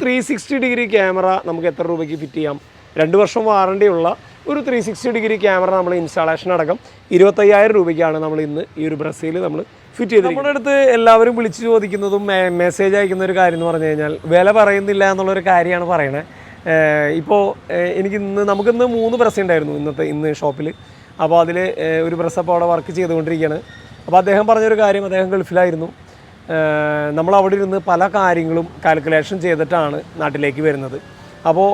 Three sixty degree camera നമുക്ക് എത്ര രൂപയ്ക്ക് ഫിറ്റ് ചെയ്യാം? രണ്ട് വർഷം വാറണ്ടിയുള്ള ഒരു ത്രീ സിക്സ്റ്റി ഡിഗ്രി ക്യാമറ നമ്മൾ ഇൻസ്റ്റാളേഷൻ അടക്കം ഇരുപത്തയ്യായിരം രൂപയ്ക്കാണ് നമ്മൾ ഇന്ന് ഈ ഒരു ബ്രസീൽ നമ്മൾ ഫിറ്റ് ചെയ്ത് നമ്മുടെ അടുത്ത് എല്ലാവരും വിളിച്ചു ചോദിക്കുന്നതും മെസ്സേജ് അയക്കുന്ന ഒരു കാര്യം എന്ന് പറഞ്ഞു കഴിഞ്ഞാൽ വില പറയുന്നില്ല എന്നുള്ളൊരു കാര്യമാണ് പറയണത് ഇപ്പോൾ എനിക്ക് ഇന്ന് നമുക്കിന്ന് മൂന്ന് ബ്രസ് ഉണ്ടായിരുന്നു ഇന്നത്തെ ഇന്ന് ഷോപ്പിൽ അപ്പോൾ അതിൽ ഒരു ബ്രസ് അപ്പോൾ അവിടെ വർക്ക് ചെയ്തുകൊണ്ടിരിക്കുകയാണ്. അപ്പോൾ അദ്ദേഹം പറഞ്ഞൊരു കാര്യം അദ്ദേഹം ഗൾഫിലായിരുന്നു. നമ്മൾ അവിടെ ഇരുന്ന് പല കാര്യങ്ങളും കാൽക്കുലേഷൻ ചെയ്തിട്ടാണ് നാട്ടിലേക്ക് വരുന്നത്. അപ്പോൾ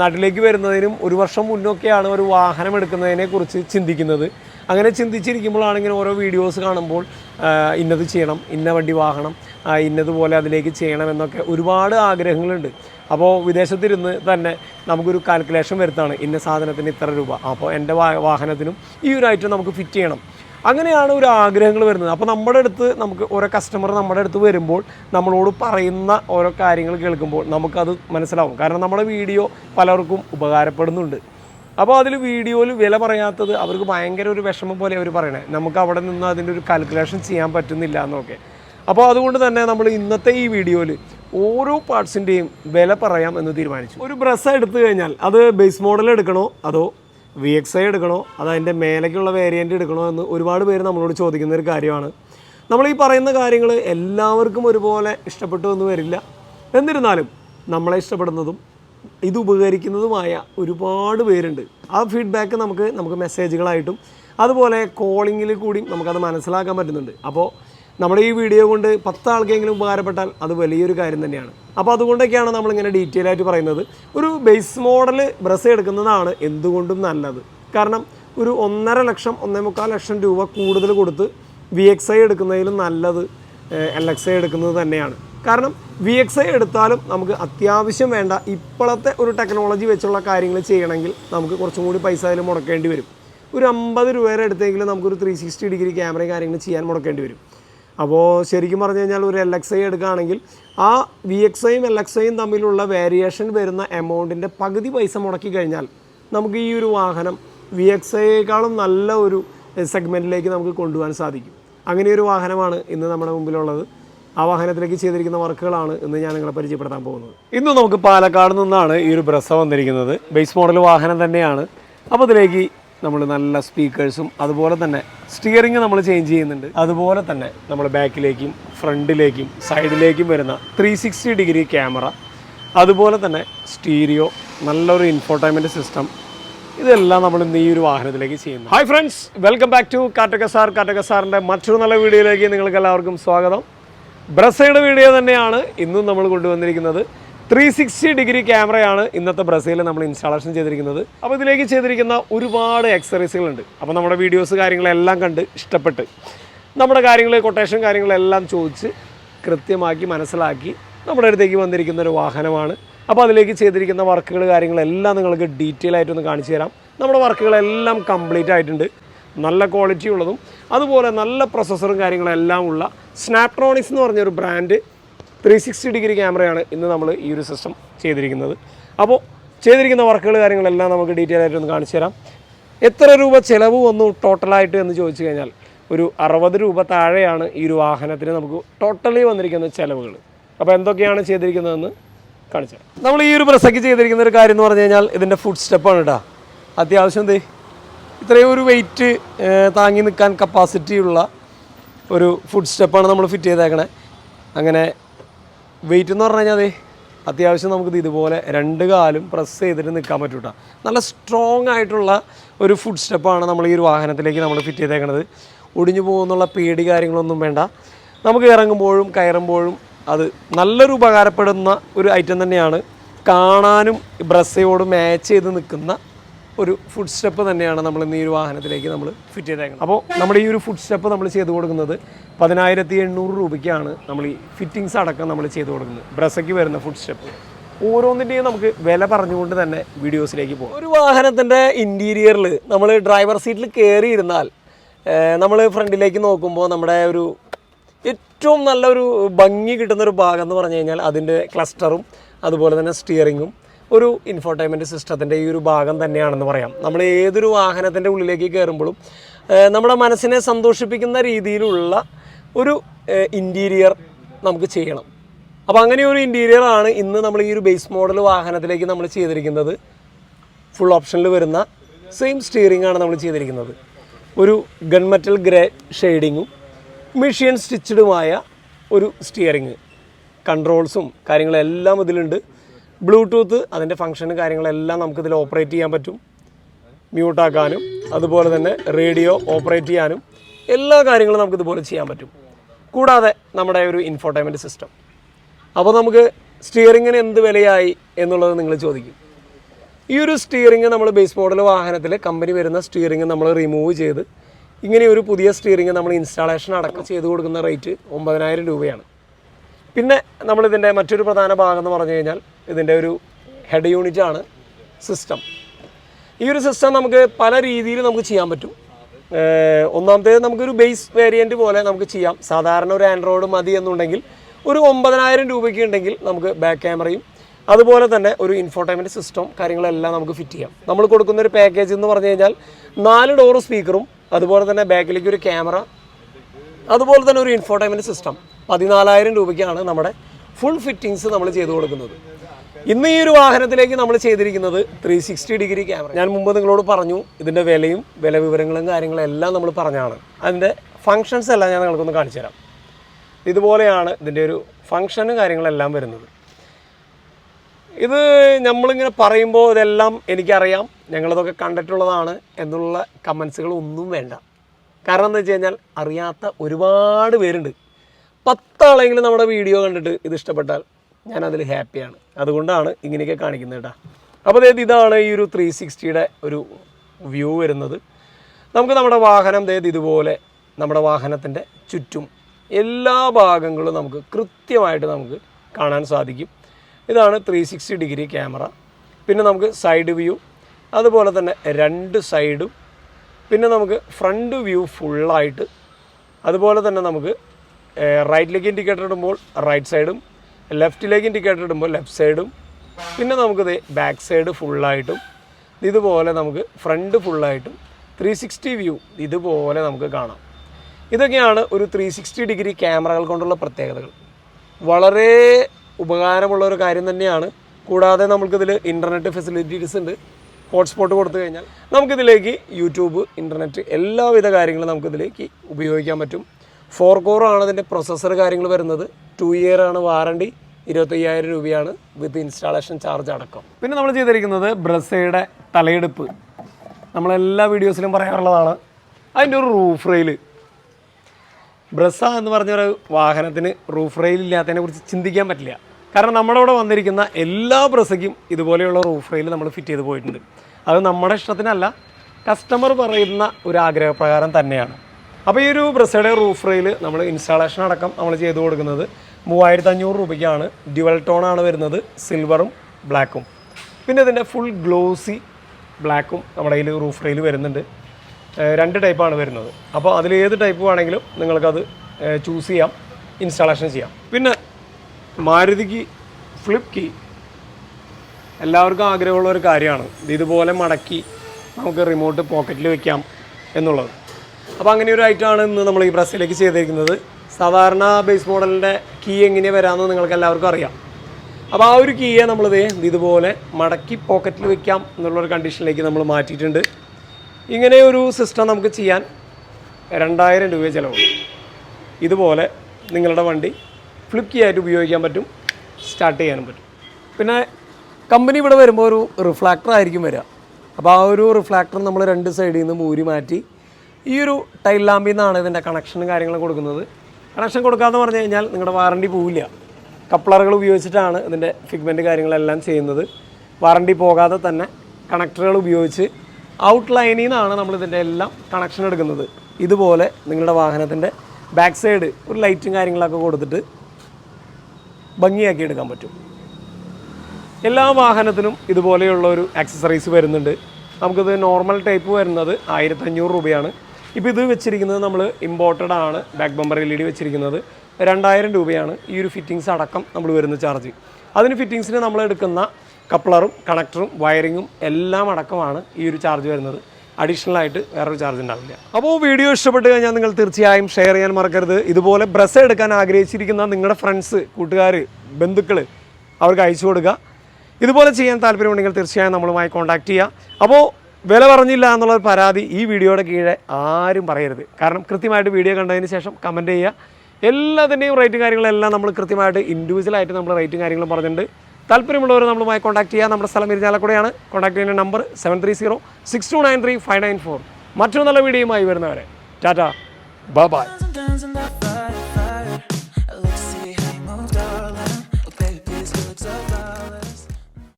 നാട്ടിലേക്ക് വരുന്നതിനും ഒരു വർഷം മുന്നൊക്കെയാണ് ഒരു വാഹനം എടുക്കുന്നതിനെ കുറിച്ച് ചിന്തിക്കുന്നത്. അങ്ങനെ ചിന്തിച്ചിരിക്കുമ്പോഴാണ് ഇങ്ങനെ ഓരോ വീഡിയോസ് കാണുമ്പോൾ ഇന്നത് ചെയ്യണം ഇന്ന വണ്ടി വാഹനം ഇന്നതുപോലെ അതിലേക്ക് ചെയ്യണം എന്നൊക്കെ ഒരുപാട് ആഗ്രഹങ്ങളുണ്ട്. അപ്പോൾ വിദേശത്തിരുന്ന് തന്നെ നമുക്കൊരു കാൽക്കുലേഷൻ വരുത്താണ് ഇന്ന സാധനത്തിന് ഇത്ര രൂപ. അപ്പോൾ എന്റെ വാഹനത്തിനും ഈ ഒരു ഐറ്റം നമുക്ക് ഫിറ്റ് ചെയ്യണം. അങ്ങനെയാണ് ഒരു ആഗ്രഹങ്ങൾ വരുന്നത്. അപ്പോൾ നമ്മുടെ അടുത്ത് നമുക്ക് ഓരോ കസ്റ്റമർ നമ്മുടെ അടുത്ത് വരുമ്പോൾ നമ്മളോട് പറയുന്ന ഓരോ കാര്യങ്ങൾ കേൾക്കുമ്പോൾ നമുക്കത് മനസ്സിലാവും. കാരണം നമ്മുടെ വീഡിയോ പലർക്കും ഉപകാരപ്പെടുന്നുണ്ട്. അപ്പോൾ അതിൽ വീഡിയോയിൽ വില പറയാത്തത് അവർക്ക് ഭയങ്കര ഒരു വിഷമം പോലെ അവർ പറയണേ. നമുക്ക് അവിടെ നിന്ന് അതിന്റെ ഒരു കാൽക്കുലേഷൻ ചെയ്യാൻ പറ്റുന്നില്ല എന്നൊക്കെ. അപ്പോൾ അതുകൊണ്ട് തന്നെ നമ്മൾ ഇന്നത്തെ ഈ വീഡിയോയിൽ ഓരോ പാർട്സിന്റെയും വില പറയാം എന്ന് തീരുമാനിച്ചു. ഒരു ബ്രസ് എടുത്തു കഴിഞ്ഞാൽ അത് ബേസ് മോഡൽ എടുക്കണോ? അതോ വി എക്സ് ഐ എടുക്കണോ? അത് അതിന്റെ മേലേക്കുള്ള വേരിയന്റ് എടുക്കണോ എന്ന് ഒരുപാട് പേര് നമ്മളോട് ചോദിക്കുന്ന ഒരു കാര്യമാണ്. നമ്മൾ ഈ പറയുന്ന കാര്യങ്ങൾ എല്ലാവർക്കും ഒരുപോലെ ഇഷ്ടപ്പെട്ടു എന്ന് വരില്ല. എന്നിരുന്നാലും നമ്മളെ ഇഷ്ടപ്പെടുന്നതും ഇത് ഉപകരിക്കുന്നതുമായ ഒരുപാട് പേരുണ്ട്. ആ ഫീഡ്ബാക്ക് നമുക്ക് നമുക്ക് മെസ്സേജുകളായിട്ടും അതുപോലെ കോളിങ്ങിൽ കൂടി നമുക്കത് മനസ്സിലാക്കാൻ പറ്റുന്നുണ്ട്. അപ്പോൾ നമ്മുടെ ഈ വീഡിയോ കൊണ്ട് പത്ത് ആൾക്കെങ്കിലും ഉപകാരപ്പെട്ടാൽ അത് വലിയൊരു കാര്യം തന്നെയാണ്. അപ്പോൾ അതുകൊണ്ടൊക്കെയാണ് നമ്മളിങ്ങനെ ഡീറ്റെയിൽ ആയിട്ട് പറയുന്നത്. ഒരു ബേസ് മോഡൽ ബ്രസ് എടുക്കുന്നതാണ് എന്തുകൊണ്ടും നല്ലത്. കാരണം ഒരു ഒന്നര ലക്ഷം ഒന്നേ മുക്കാൽ ലക്ഷം രൂപ കൂടുതൽ കൊടുത്ത് വി എക്സ് ഐ എടുക്കുന്നതിലും നല്ലത് എൽ എക്സ് ഐ എടുക്കുന്നത് തന്നെയാണ്. കാരണം വി എക്സ് ഐ എടുത്താലും നമുക്ക് അത്യാവശ്യം വേണ്ട ഇപ്പോഴത്തെ ഒരു ടെക്നോളജി വെച്ചുള്ള കാര്യങ്ങൾ ചെയ്യണമെങ്കിൽ നമുക്ക് കുറച്ചും കൂടി പൈസ അതിൽ മുടക്കേണ്ടി വരും. ഒരു അമ്പത് രൂപയുടെ അടുത്തെങ്കിലും നമുക്കൊരു ത്രീ സിക്സ്റ്റി ഡിഗ്രി ക്യാമറയും കാര്യങ്ങൾ ചെയ്യാൻ മുടക്കേണ്ടി വരും. അപ്പോൾ ശരിക്കും പറഞ്ഞു കഴിഞ്ഞാൽ ഒരു എൽ എക്സ് ഐ എടുക്കുകയാണെങ്കിൽ ആ വി എക്സ് ഐയും എൽ എക്സ് ഐയും തമ്മിലുള്ള വേരിയേഷൻ വരുന്ന എമൗണ്ടിന്റെ പകുതി പൈസ മുടക്കി കഴിഞ്ഞാൽ നമുക്ക് ഈ ഒരു വാഹനം വി എക്സ് ഐയേക്കാളും നല്ല ഒരു സെഗ്മെന്റിലേക്ക് നമുക്ക് കൊണ്ടുപോകാൻ സാധിക്കും. അങ്ങനെ ഒരു വാഹനമാണ് ഇന്ന് നമ്മുടെ മുമ്പിലുള്ളത്. ആ വാഹനത്തിലേക്ക് ചെയ്തിരിക്കുന്ന വർക്കുകളാണ് ഇന്ന് ഞാൻ നിങ്ങളെ പരിചയപ്പെടുത്താൻ പോകുന്നത്. ഇന്ന് നമുക്ക് പാലക്കാട് നിന്നാണ് ഈ ഒരു ബ്രസ വന്നിരിക്കുന്നത്. ബേസ് മോഡൽ വാഹനം തന്നെയാണ്. അപ്പോൾ ഇതിലേക്ക് നമ്മൾ നല്ല സ്പീക്കേഴ്സും അതുപോലെ തന്നെ സ്റ്റിയറിംഗ് നമ്മൾ ചേഞ്ച് ചെയ്യുന്നുണ്ട്. അതുപോലെ തന്നെ നമ്മൾ ബാക്കിലേക്കും ഫ്രണ്ടിലേക്കും സൈഡിലേക്കും വരുന്ന ത്രീ സിക്സ്റ്റി ഡിഗ്രി ക്യാമറ അതുപോലെ തന്നെ സ്റ്റീരിയോ നല്ലൊരു ഇൻഫോർട്ടൈൻമെന്റ് സിസ്റ്റം ഇതെല്ലാം നമ്മൾ ഇന്ന് ഈ ഒരു വാഹനത്തിലേക്ക് ചെയ്യുന്നു. Hi friends welcome back to കാട്ടക sir കാട്ടക സാറിന്റെ മറ്റൊരു നല്ല വീഡിയോയിലേക്ക് നിങ്ങൾക്ക് എല്ലാവർക്കും സ്വാഗതം. ബ്രസയുടെ വീഡിയോ തന്നെയാണ് ഇന്നും നമ്മൾ കൊണ്ടുവന്നിരിക്കുന്നത്. ത്രീ സിക്സ്റ്റി ഡിഗ്രി ക്യാമറയാണ് ഇന്നത്തെ ബ്രസീലിൽ നമ്മൾ ഇൻസ്റ്റാളേഷൻ ചെയ്തിരിക്കുന്നത്. അപ്പോൾ ഇതിലേക്ക് ചെയ്തിരിക്കുന്ന ഒരുപാട് എക്സസറീസുകളുണ്ട് അപ്പോൾ നമ്മുടെ വീഡിയോസ് കാര്യങ്ങളെല്ലാം കണ്ട് ഇഷ്ടപ്പെട്ട് നമ്മുടെ കാര്യങ്ങൾ കൊട്ടേഷൻ കാര്യങ്ങളെല്ലാം ചോദിച്ച് കൃത്യമാക്കി മനസ്സിലാക്കി നമ്മുടെ അടുത്തേക്ക് വന്നിരിക്കുന്ന ഒരു വാഹനമാണ്. അപ്പോൾ അതിലേക്ക് ചെയ്തിരിക്കുന്ന വർക്കുകൾ കാര്യങ്ങളെല്ലാം നിങ്ങൾക്ക് ഡീറ്റെയിൽ ആയിട്ടൊന്ന് കാണിച്ചു തരാം. നമ്മുടെ വർക്കുകളെല്ലാം കംപ്ലീറ്റ് ആയിട്ടുണ്ട്. നല്ല ക്വാളിറ്റി ഉള്ളതും അതുപോലെ നല്ല പ്രൊസസ്സറും കാര്യങ്ങളെല്ലാം ഉള്ള സ്നാപ്ട്രോണിക്സ് എന്ന് പറഞ്ഞൊരു ബ്രാൻഡ് ത്രീ സിക്സ്റ്റി ഡിഗ്രി ക്യാമറയാണ് ഇന്ന് നമ്മൾ ഈ ഒരു സിസ്റ്റം ചെയ്തിരിക്കുന്നത്. അപ്പോൾ ചെയ്തിരിക്കുന്ന വർക്കുകൾ കാര്യങ്ങളെല്ലാം നമുക്ക് ഡീറ്റെയിൽ ആയിട്ട് ഒന്ന് കാണിച്ചു തരാം. എത്ര രൂപ ചിലവ് വന്നു ടോട്ടലായിട്ട് എന്ന് ചോദിച്ചു കഴിഞ്ഞാൽ ഒരു അറുപത് രൂപ താഴെയാണ് ഈ ഒരു വാഹനത്തിന് നമുക്ക് ടോട്ടലി വന്നിരിക്കുന്ന ചിലവുകൾ. അപ്പോൾ എന്തൊക്കെയാണ് ചെയ്തിരിക്കുന്നതെന്ന് കാണിച്ചു നമ്മൾ ഈ ഒരു പ്രസക്തി ചെയ്തിരിക്കുന്ന ഒരു കാര്യം എന്ന് പറഞ്ഞു കഴിഞ്ഞാൽ ഇതിന്റെ ഫുഡ് സ്റ്റെപ്പാണ് കേട്ടോ അത്യാവശ്യം എന്തേ? ഇത്രയും ഒരു വെയിറ്റ് താങ്ങി നിൽക്കാൻ കപ്പാസിറ്റി ഉള്ള ഒരു ഫുഡ് സ്റ്റെപ്പാണ് നമ്മൾ ഫിറ്റ് ചെയ്തേക്കണേ. അങ്ങനെ വെയിറ്റ് എന്ന് പറഞ്ഞു കഴിഞ്ഞാൽ അതെ അത്യാവശ്യം നമുക്കിത് ഇതുപോലെ രണ്ട് കാലും പ്രസ് ചെയ്തിട്ട് നിൽക്കാൻ പറ്റൂട്ടോ. നല്ല സ്ട്രോങ് ആയിട്ടുള്ള ഒരു ഫുഡ് സ്റ്റെപ്പാണ് നമ്മൾ ഈ ഒരു വാഹനത്തിലേക്ക് നമ്മൾ ഫിറ്റ് ചെയ്തേക്കണത്. ഒടിഞ്ഞു പോകുന്നുള്ള പേടി കാര്യങ്ങളൊന്നും വേണ്ട. നമുക്ക് ഇറങ്ങുമ്പോഴും കയറുമ്പോഴും അത് നല്ലൊരു ഉപകാരപ്പെടുന്ന ഒരു ഐറ്റം തന്നെയാണ്. കാണാനും ബ്രസ്സയോട് മാച്ച് ചെയ്ത് നിൽക്കുന്ന ഒരു ഫുഡ് സ്റ്റെപ്പ് തന്നെയാണ് നമ്മൾ ഇന്ന് ഈ ഒരു വാഹനത്തിലേക്ക് നമ്മൾ ഫിറ്റ് ചെയ്തേക്കുന്നത്. അപ്പോൾ നമ്മുടെ ഈ ഒരു ഫുഡ് സ്റ്റെപ്പ് നമ്മൾ ചെയ്തു കൊടുക്കുന്നത് പതിനായിരത്തി എണ്ണൂറ് രൂപയ്ക്കാണ് നമ്മൾ ഈ ഫിറ്റിങ്സ് അടക്കം നമ്മൾ ചെയ്തു കൊടുക്കുന്നത്. ബ്രസയ്ക്ക് വരുന്ന ഫുഡ് സ്റ്റെപ്പ് ഓരോന്നിന്റെയും നമുക്ക് വില പറഞ്ഞുകൊണ്ട് തന്നെ വീഡിയോസിലേക്ക് പോകും. ഒരു വാഹനത്തിന്റെ ഇന്റീരിയറിൽ നമ്മൾ ഡ്രൈവർ സീറ്റിൽ കയറിയിരുന്നാൽ നമ്മൾ ഫ്രണ്ടിലേക്ക് നോക്കുമ്പോൾ നമ്മുടെ ഒരു ഏറ്റവും നല്ലൊരു ഭംഗി കിട്ടുന്നൊരു ഭാഗം എന്ന് പറഞ്ഞു കഴിഞ്ഞാൽ അതിന്റെ ക്ലസ്റ്ററും അതുപോലെ തന്നെ സ്റ്റിയറിങ്ങും ഒരു ഇൻഫോർടൈൻമെന്റ് സിസ്റ്റത്തിന്റെ ഈ ഒരു ഭാഗം തന്നെയാണെന്ന് പറയാം. നമ്മൾ ഏതൊരു വാഹനത്തിന്റെ ഉള്ളിലേക്ക് കയറുമ്പോഴും നമ്മുടെ മനസ്സിനെ സന്തോഷിപ്പിക്കുന്ന രീതിയിലുള്ള ഒരു ഇന്റീരിയർ നമുക്ക് ചെയ്യണം. അപ്പോൾ അങ്ങനെ ഒരു ഇന്റീരിയർ ആണ് ഇന്ന് നമ്മൾ ഈ ഒരു ബേസ് മോഡൽ വാഹനത്തിലേക്ക് നമ്മൾ ചെയ്തിരിക്കുന്നത്. ഫുൾ ഓപ്ഷനിൽ വരുന്ന സെയിം സ്റ്റിയറിംഗ് ആണ് നമ്മൾ ചെയ്തിരിക്കുന്നത്. ഒരു ഗൺമെറ്റൽ ഗ്രേ ഷെയ്ഡിങ്ങും മെഷീൻ സ്റ്റിച്ചഡുമായ ഒരു സ്റ്റിയറിങ് കൺട്രോൾസും കാര്യങ്ങളെല്ലാം ഇതിലുണ്ട്. ബ്ലൂടൂത്ത് അതിന്റെ ഫങ്ഷനും കാര്യങ്ങളെല്ലാം നമുക്കിതിൽ ഓപ്പറേറ്റ് ചെയ്യാൻ പറ്റും. മ്യൂട്ടാക്കാനും അതുപോലെ തന്നെ റേഡിയോ ഓപ്പറേറ്റ് ചെയ്യാനും എല്ലാ കാര്യങ്ങളും നമുക്ക് ഇതുപോലെ ചെയ്യാൻ പറ്റും. കൂടാതെ നമ്മുടെ ഒരു ഇൻഫോർടൈൻമെന്റ് സിസ്റ്റം അപ്പോൾ നമുക്ക് സ്റ്റിയറിങ്ങിന് എന്ത് വിലയായി എന്നുള്ളത് നിങ്ങൾ ചോദിക്കും. ഈ ഒരു സ്റ്റിയറിങ് നമ്മൾ ബേസ് മോഡൽ വാഹനത്തിൽ കമ്പനി വരുന്ന സ്റ്റിയറിങ് നമ്മൾ റിമൂവ് ചെയ്ത് ഇങ്ങനെ ഒരു പുതിയ സ്റ്റിയറിങ് നമ്മൾ ഇൻസ്റ്റാളേഷൻ അടക്കം ചെയ്ത് കൊടുക്കുന്ന റേറ്റ് ഒമ്പതിനായിരം രൂപയാണ്. പിന്നെ നമ്മളിതിന്റെ മറ്റൊരു പ്രധാന ഭാഗം എന്ന് പറഞ്ഞു കഴിഞ്ഞാൽ ഇതിന്റെ ഒരു ഹെഡ് യൂണിറ്റ് ആണ് സിസ്റ്റം. ഈ ഒരു സിസ്റ്റം നമുക്ക് പല രീതിയിൽ നമുക്ക് ചെയ്യാൻ പറ്റും. ഒന്നാമത്തേത് നമുക്കൊരു ബേസ് വേരിയന്റ് പോലെ നമുക്ക് ചെയ്യാം. സാധാരണ ഒരു ആൻഡ്രോയിഡ് മതി എന്നുണ്ടെങ്കിൽ ഒരു ഒമ്പതിനായിരം രൂപയ്ക്ക് ഉണ്ടെങ്കിൽ നമുക്ക് ബാക്ക് ക്യാമറയും അതുപോലെ തന്നെ ഒരു ഇൻഫോർടൈൻമെന്റ് സിസ്റ്റം കാര്യങ്ങളെല്ലാം നമുക്ക് ഫിറ്റ് ചെയ്യാം. നമ്മൾ കൊടുക്കുന്ന ഒരു പാക്കേജ് എന്ന് പറഞ്ഞു കഴിഞ്ഞാൽ നാല് ഡോർ സ്പീക്കറും അതുപോലെ തന്നെ ബാക്കിലേക്ക് ഒരു ക്യാമറ അതുപോലെ തന്നെ ഒരു ഇൻഫോർടൈൻമെന്റ് സിസ്റ്റം പതിനാലായിരം രൂപയ്ക്കാണ് നമ്മുടെ ഫുൾ ഫിറ്റിങ്സ് നമ്മൾ ചെയ്തു കൊടുക്കുന്നത്. ഇന്ന് ഈ ഒരു വാഹനത്തിലേക്ക് നമ്മൾ ചെയ്തിരിക്കുന്നത് ത്രീ സിക്സ്റ്റി ഡിഗ്രി ക്യാമറ ഞാൻ മുമ്പ് നിങ്ങളോട് പറഞ്ഞു ഇതിന്റെ വിലയും വില വിവരങ്ങളും കാര്യങ്ങളും എല്ലാം നമ്മൾ പറഞ്ഞാണ് അതിന്റെ ഫങ്ഷൻസ് എല്ലാം ഞാൻ നിങ്ങൾക്കൊന്ന് കാണിച്ചു തരാം. ഇതുപോലെയാണ് ഇതിന്റെ ഒരു ഫങ്ഷനും കാര്യങ്ങളെല്ലാം വരുന്നത്. ഇത് നമ്മളിങ്ങനെ പറയുമ്പോൾ ഇതെല്ലാം എനിക്കറിയാം ഞങ്ങളിതൊക്കെ കണ്ടിട്ടുള്ളതാണ് എന്നുള്ള കമൻസുകൾ ഒന്നും വേണ്ട. കാരണം എന്താ വെച്ച് കഴിഞ്ഞാൽ അറിയാത്ത ഒരുപാട് പേരുണ്ട്. പത്താളെങ്കിലും നമ്മുടെ വീഡിയോ കണ്ടിട്ട് ഇത് ഇഷ്ടപ്പെട്ടാൽ ഞാൻ അതിൽ ഹാപ്പിയാണ്. അതുകൊണ്ടാണ് ഇങ്ങനെയൊക്കെ കാണിക്കുന്നത് കേട്ടോ. അപ്പോൾ അതായത് ഇതാണ് ഈ ഒരു ത്രീ സിക്സ്റ്റിയുടെ ഒരു വ്യൂ വരുന്നത്. നമുക്ക് നമ്മുടെ വാഹനം അതായത് ഇതുപോലെ നമ്മുടെ വാഹനത്തിന്റെ ചുറ്റും എല്ലാ ഭാഗങ്ങളും നമുക്ക് കൃത്യമായിട്ട് നമുക്ക് കാണാൻ സാധിക്കും. ഇതാണ് ത്രീ സിക്സ്റ്റി ഡിഗ്രി ക്യാമറ. പിന്നെ നമുക്ക് സൈഡ് വ്യൂ അതുപോലെ തന്നെ രണ്ട് സൈഡും പിന്നെ നമുക്ക് ഫ്രണ്ട് വ്യൂ ഫുള്ളായിട്ട് അതുപോലെ തന്നെ നമുക്ക് റൈറ്റിലേക്ക് ഇൻഡിക്കേറ്റർ ഇടുമ്പോൾ റൈറ്റ് സൈഡും ലെഫ്റ്റിലേക്ക് ഇൻഡിക്കേറ്റർ ഇടുമ്പോൾ ലെഫ്റ്റ് സൈഡും പിന്നെ നമുക്കിത് ബാക്ക് സൈഡ് ഫുള്ളായിട്ടും ഇതുപോലെ നമുക്ക് ഫ്രണ്ട് ഫുള്ളായിട്ടും ത്രീ സിക്സ്റ്റി വ്യൂ ഇതുപോലെ നമുക്ക് കാണാം. ഇതൊക്കെയാണ് ഒരു ത്രീ സിക്സ്റ്റി ഡിഗ്രി ക്യാമറകൾ കൊണ്ടുള്ള പ്രത്യേകതകൾ. വളരെ ഉപകാരമുള്ള ഒരു കാര്യം തന്നെയാണ്. കൂടാതെ നമുക്കിതിൽ ഇന്റർനെറ്റ് ഫെസിലിറ്റീസ് ഉണ്ട്. ഹോട്ട്സ്പോട്ട് കൊടുത്തു കഴിഞ്ഞാൽ നമുക്കിതിലേക്ക് യൂട്യൂബ് ഇന്റർനെറ്റ് എല്ലാവിധ കാര്യങ്ങളും നമുക്കിതിലേക്ക് ഉപയോഗിക്കാൻ പറ്റും. ഫോർ കോറാണ് ഇതിന്റെ പ്രൊസസ്സർ കാര്യങ്ങൾ വരുന്നത്. ടു ഇയർ ആണ് വാറണ്ടി ഇരുപത്തയ്യായിരം രൂപയാണ് വിത്ത് ഇൻസ്റ്റാളേഷൻ ചാർജ് അടക്കം. പിന്നെ നമ്മൾ ചെയ്തിരിക്കുന്നത് ബ്രസയുടെ തലയെടുപ്പ്. നമ്മളെല്ലാ വീഡിയോസിലും പറയാറുള്ളതാണ് അതിന്റെ ഒരു റൂഫ് റെയിൽ ബ്രസ എന്ന് പറഞ്ഞ ഒരു വാഹനത്തിന് റൂഫ് റെയിൽ ഇല്ലാത്തതിനെ കുറിച്ച് ചിന്തിക്കാൻ പറ്റില്ല. കാരണം നമ്മുടെ ഇവിടെ വന്നിരിക്കുന്ന എല്ലാ ബ്രസയ്ക്കും ഇതുപോലെയുള്ള റൂഫ് റെയിൽ നമ്മൾ ഫിറ്റ് ചെയ്ത് പോയിട്ടുണ്ട്. അത് നമ്മുടെ ഇഷ്ടത്തിനല്ല കസ്റ്റമർ പറയുന്ന ഒരു ആഗ്രഹപ്രകാരം തന്നെയാണ്. അപ്പോൾ ഈ ഒരു ബ്രസയുടെ റൂഫ് റെയിൽ നമ്മൾ ഇൻസ്റ്റാളേഷൻ അടക്കം നമ്മൾ ചെയ്തു കൊടുക്കുന്നത് മൂവായിരത്തി അഞ്ഞൂറ് രൂപയ്ക്കാണ്. ഡ്യുവൽ ടോൺ ആണ് വരുന്നത് സിൽവറും ബ്ലാക്കും പിന്നെ ഇതിന്റെ ഫുൾ ഗ്ലോസി ബ്ലാക്കും നമ്മുടെ കയ്യിൽ റൂഫ് റെയിൽ വരുന്നുണ്ട്. രണ്ട് ടൈപ്പാണ് വരുന്നത്. അപ്പോൾ അതിൽ ഏത് ടൈപ്പ് വേണമെങ്കിലും നിങ്ങൾക്കത് ചൂസ് ചെയ്യാം ഇൻസ്റ്റാളേഷൻ ചെയ്യാം. പിന്നെ മാരുതിക്ക് ഫ്ലിപ്പ് കീ എല്ലാവർക്കും ആഗ്രഹമുള്ള ഒരു കാര്യമാണ്. ഇത് ഇതുപോലെ മടക്കി നമുക്ക് റിമോട്ട് പോക്കറ്റിൽ വെക്കാം എന്നുള്ളത്. അപ്പോൾ അങ്ങനെ ഒരു ഐറ്റമാണ് ഇന്ന് നമ്മൾ ഈ പ്രസ്സിലേക്ക് ചെയ്തിരിക്കുന്നത് സാധാരണ ബേസ് മോഡലിന്റെ കീ എങ്ങനെ വരാമെന്ന് നിങ്ങൾക്ക് എല്ലാവർക്കും അറിയാം. അപ്പോൾ ആ ഒരു കീയെ നമ്മളിത് ഇതുപോലെ മടക്കി പോക്കറ്റിൽ വെക്കാം എന്നുള്ളൊരു കണ്ടീഷനിലേക്ക് നമ്മൾ മാറ്റിയിട്ടുണ്ട്. ഇങ്ങനെ ഒരു സിസ്റ്റം നമുക്ക് ചെയ്യാൻ രണ്ടായിരം രൂപ ചിലവുണ്ട് ഇതുപോലെ നിങ്ങളുടെ വണ്ടി ഫ്ലിപ്പ് കീ ആയിട്ട് ഉപയോഗിക്കാൻ പറ്റും സ്റ്റാർട്ട് ചെയ്യാനും പറ്റും. പിന്നെ കമ്പനി ഇവിടെ വരുമ്പോൾ ഒരു റിഫ്ലാക്ടർ ആയിരിക്കും വരിക അപ്പോൾ ആ ഒരു റിഫ്ലാക്ടർ നമ്മൾ രണ്ട് സൈഡിൽ നിന്ന് മൂരി മാറ്റി ഈ ഒരു ടൈൽ ലാമ്പിൽ നിന്നാണ് ഇതിന്റെ കണക്ഷനും കാര്യങ്ങളും കൊടുക്കുന്നത്. കണക്ഷൻ കൊടുക്കാമെന്ന് പറഞ്ഞു കഴിഞ്ഞാൽ നിങ്ങളുടെ വാറണ്ടി പോവില്ല. കപ്ലറുകൾ ഉപയോഗിച്ചിട്ടാണ് ഇതിന്റെ ഫിഗ്മെന്റ് കാര്യങ്ങളെല്ലാം ചെയ്യുന്നത്. വാറണ്ടി പോകാതെ തന്നെ കണക്ടറുകൾ ഉപയോഗിച്ച് ഔട്ട് ലൈനിൽ നിന്നാണ് നമ്മൾ ഇതിന്റെ എല്ലാം കണക്ഷൻ എടുക്കുന്നത്. ഇതുപോലെ നിങ്ങളുടെ വാഹനത്തിന്റെ ബാക്ക് സൈഡ് ഒരു ലൈറ്റും കാര്യങ്ങളൊക്കെ കൊടുത്തിട്ട് ഭംഗിയാക്കി എടുക്കാൻ പറ്റും. എല്ലാ വാഹനത്തിനും ഇതുപോലെയുള്ള ഒരു ആക്സസറീസ് വരുന്നുണ്ട്. നമുക്കിത് നോർമൽ ടൈപ്പ് വരുന്നത് ആയിരത്തഞ്ഞൂറ് രൂപയാണ്. ഇപ്പോൾ ഇത് വെച്ചിരിക്കുന്നത് നമ്മൾ ഇമ്പോർട്ടഡ് ആണ് back bumper L E D വെച്ചിരിക്കുന്നത്. രണ്ടായിരം രൂപയാണ് ഈ ഒരു ഫിറ്റിങ്സ് അടക്കം നമ്മൾ വരുന്ന ചാർജ് അതിന് ഫിറ്റിങ്സിന് നമ്മൾ എടുക്കുന്ന കപ്ലറും കണക്ടറും വയറിങ്ങും എല്ലാം അടക്കമാണ് ഈ ഒരു ചാർജ് വരുന്നത്. അഡീഷണൽ ആയിട്ട് വേറൊരു ചാർജ് ഉണ്ടാവില്ല. അപ്പോൾ വീഡിയോ ഇഷ്ടപ്പെട്ട് കഴിഞ്ഞാൽ നിങ്ങൾ തീർച്ചയായും ഷെയർ ചെയ്യാൻ മറക്കരുത്. ഇതുപോലെ ബ്രസ് എടുക്കാൻ ആഗ്രഹിച്ചിരിക്കുന്ന നിങ്ങളുടെ ഫ്രണ്ട്സ് കൂട്ടുകാർ ബന്ധുക്കൾ അവർക്ക് അയച്ചു കൊടുക്കുക. ഇതുപോലെ ചെയ്യാൻ താല്പര്യമുണ്ടെങ്കിൽ തീർച്ചയായും നമ്മളുമായി കോൺടാക്റ്റ് ചെയ്യുക. അപ്പോൾ വില പറഞ്ഞില്ല എന്നുള്ള പരാതി ഈ വീഡിയോയുടെ കീഴെ ആരും പറയരുത്. കാരണം കൃത്യമായിട്ട് വീഡിയോ കണ്ടതിന് ശേഷം കമന്റ് ചെയ്യുക. എല്ലാത്തിന്റെയും റേറ്റും കാര്യങ്ങളെല്ലാം നമ്മൾ കൃത്യമായിട്ട് ഇൻഡിവിജ്വലായിട്ട് നമ്മൾ റേറ്റും കാര്യങ്ങളും പറഞ്ഞിട്ടുണ്ട്. താല്പര്യമുള്ളവർ നമ്മളുമായി കോൺടാക്ട് ചെയ്യുക നമ്മുടെ സ്ഥലം ഇരിഞ്ഞാലക്കുടയാണ് കോൺടാക്ട് ചെയ്യുന്ന number seven three zero six two nine three five nine four മറ്റൊരു നല്ല വീഡിയോയുമായി വരുന്നവരെ. ടാറ്റ. ബൈ